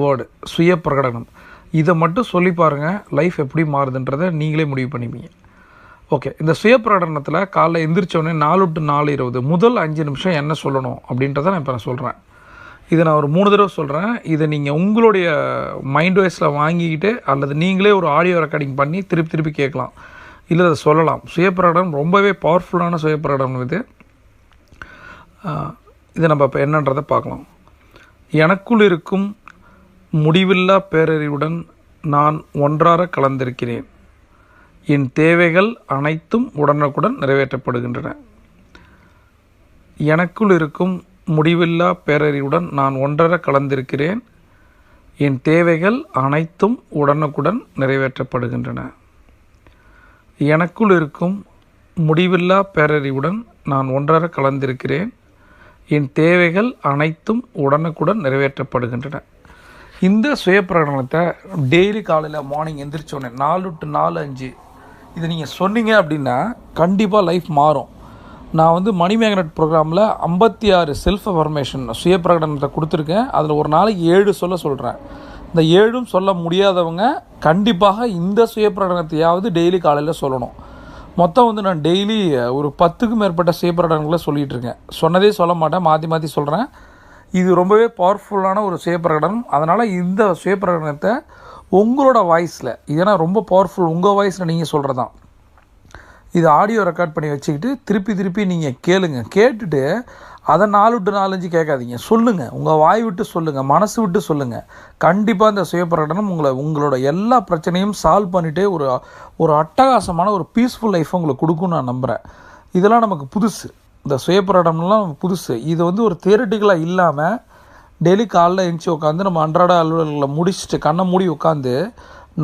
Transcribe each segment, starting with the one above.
Word சுய பிரகடனம். இதை மட்டும் சொல்லி பாருங்கள் லைஃப் எப்படி மாறுதுன்றதை நீங்களே முடிவு பண்ணிப்பீங்க. ஓகே இந்த சுய பிரகடனத்தில் காலைல எந்திரிச்சோடனே நாலு டு நாலு இருபது முதல் அஞ்சு நிமிஷம் என்ன சொல்லணும் அப்படின்றத நான் இப்போ நான் சொல்கிறேன் இதை நான் ஒரு மூணு தடவை சொல்கிறேன் இதை நீங்கள் உங்களுடைய மைண்ட் வைஸில் வாங்கிக்கிட்டு அல்லது நீங்களே ஒரு ஆடியோ ரெக்கார்டிங் பண்ணி திருப்பி திருப்பி கேட்கலாம். இல்லை அதை சொல்லலாம். சுயப்பிரகடனம் ரொம்பவே பவர்ஃபுல்லான சுயப்பிரகடனம் இது. இதை நம்ம இப்போ என்னன்றதை பார்க்கலாம். எனக்குள் இருக்கும் முடிவில்லா பேரறிவுடன் நான் ஒன்றாக கலந்திருக்கிறேன். என் தேவைகள் அனைத்தும் உடனுக்குடன் நிறைவேற்றப்படுகின்றன. எனக்குள் இருக்கும் முடிவில்லா பேரறிவுடன் நான் ஒன்றர கலந்திருக்கிறேன். என் தேவைகள் அனைத்தும் உடனுக்குடன் நிறைவேற்றப்படுகின்றன. எனக்குள் இருக்கும் முடிவில்லா பேரறிவுடன் நான் ஒன்றர கலந்திருக்கிறேன். என் தேவைகள் அனைத்தும் உடனுக்குடன் நிறைவேற்றப்படுகின்றன. இந்த சுய பிரகடனத்தை டெய்லி காலையில் மார்னிங் எந்திரிச்சோடனே நாலு டு நாலு அஞ்சு இதை நீங்கள் சொன்னீங்க அப்படின்னா கண்டிப்பாக லைஃப் மாறும். நான் வந்து மணி மேக்னெட் ப்ரோக்ராமில் ஐம்பத்தி ஆறு செல்ஃப் அஃபர்மேஷன் சுய பிரகடனத்தை கொடுத்துருக்கேன். அதில் ஒரு நாளைக்கு ஏழு சொல்ல சொல்கிறேன் இந்த ஏழும் சொல்ல முடியாதவங்க கண்டிப்பாக இந்த சுய பிரகடனத்தையாவது டெய்லி காலையில் சொல்லணும். மொத்தம் வந்து நான் டெய்லி ஒரு பத்துக்கும் மேற்பட்ட சுய பிரகடனங்களை சொல்லிகிட்டு இருக்கேன். சொன்னதே சொல்ல மாட்டேன் மாற்றி மாற்றி சொல்கிறேன் இது ரொம்பவே பவர்ஃபுல்லான ஒரு சுயப்பிரகடனம். அதனால் இந்த சுயப்பிரகடனத்தை உங்களோட வாய்ஸில் ஏன்னா ரொம்ப பவர்ஃபுல் உங்கள் வாய்ஸில் நீங்கள் சொல்கிறது தான் இது ஆடியோ ரெக்கார்ட் பண்ணி வச்சுக்கிட்டு திருப்பி திருப்பி நீங்கள் கேளுங்க. கேட்டுட்டு அதை நாலு விட்டு நாலஞ்சு கேட்காதீங்க. சொல்லுங்கள் உங்கள் வாய் விட்டு சொல்லுங்கள் மனசு விட்டு சொல்லுங்கள் கண்டிப்பாக இந்த சுயப்பிரகடனம் உங்களை உங்களோட எல்லா பிரச்சனையும் சால்வ் பண்ணிகிட்டே ஒரு ஒரு அட்டகாசமான ஒரு பீஸ்ஃபுல் லைஃப் உங்களுக்கு கொடுக்கும்னு நான் நம்புகிறேன் இதெல்லாம் நமக்கு புதுசு. இந்த சுயப்பிரகடனம்லாம் புதுசு. இது வந்து ஒரு தியரட்டிக்கலாக இல்லாமல் டெய்லி காலைல எழுந்துச்சி உட்காந்து நம்ம அன்றாட அலுவலர்களை முடிச்சுட்டு கண்ணை மூடி உட்காந்து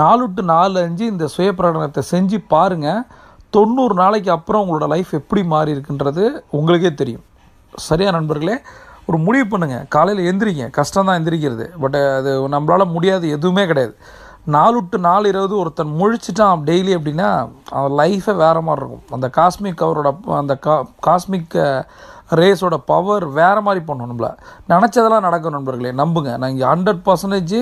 நாலு டு நாலு அஞ்சு இந்த சுயப்பிரடனத்தை செஞ்சு பாருங்கள் தொண்ணூறு நாளைக்கு அப்புறம் உங்களோட லைஃப் எப்படி மாறி இருக்குன்றது உங்களுக்கே தெரியும். சரியா நண்பர்களே? ஒரு முடிவு பண்ணுங்கள் காலையில் எந்திரிங்க. கஷ்டம் தான் எந்திரிக்கிறது. பட் அது நம்மளால் முடியாது எதுவுமே கிடையாது. நாலு டு நாலு இருபது ஒருத்தன் முழிச்சிட்டான் டெய்லி அப்படின்னா அவன் லைஃபே வேறு மாதிரி இருக்கும். அந்த காஸ்மிக் அவரோட அந்த கா காஸ்மிக் ரேஸோட பவர் வேறு மாதிரி பண்ணும் நினச்சதெல்லாம் நடக்கும் நண்பர்களே நம்புங்க. நான் இங்கே ஹண்ட்ரட் பர்சன்டேஜ்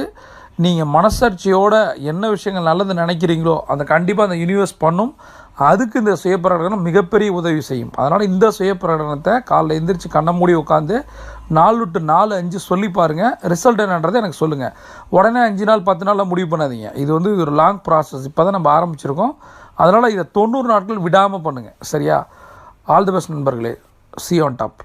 நீங்கள் மனசாட்சியோட என்ன விஷயங்கள் நல்லது நினைக்கிறீங்களோ அந்த கண்டிப்பாக அந்த யூனிவர்ஸ் பண்ணும். அதுக்கு இந்த சுயப்பிரகடனம் மிகப்பெரிய உதவி செய்யும். அதனால் இந்த சுயப்பிரகடனத்தை காலைல எந்திரிச்சு கண்ணை மூடி உட்காந்து நாலு டு நாலு அஞ்சு சொல்லி பாருங்கள் ரிசல்ட் என்னன்றதை எனக்கு சொல்லுங்கள் உடனே அஞ்சு நாள் பத்து நாளில் முடிவு பண்ணாதீங்க. இது வந்து ஒரு லாங் ப்ராசஸ் இப்போ தான் நம்ம ஆரம்பிச்சிருக்கோம். அதனால் இதை தொண்ணூறு நாட்கள் விடாமல் பண்ணுங்கள் சரியா? ஆல் தி பெஸ்ட் நண்பர்களே. சி ஆன் டாப்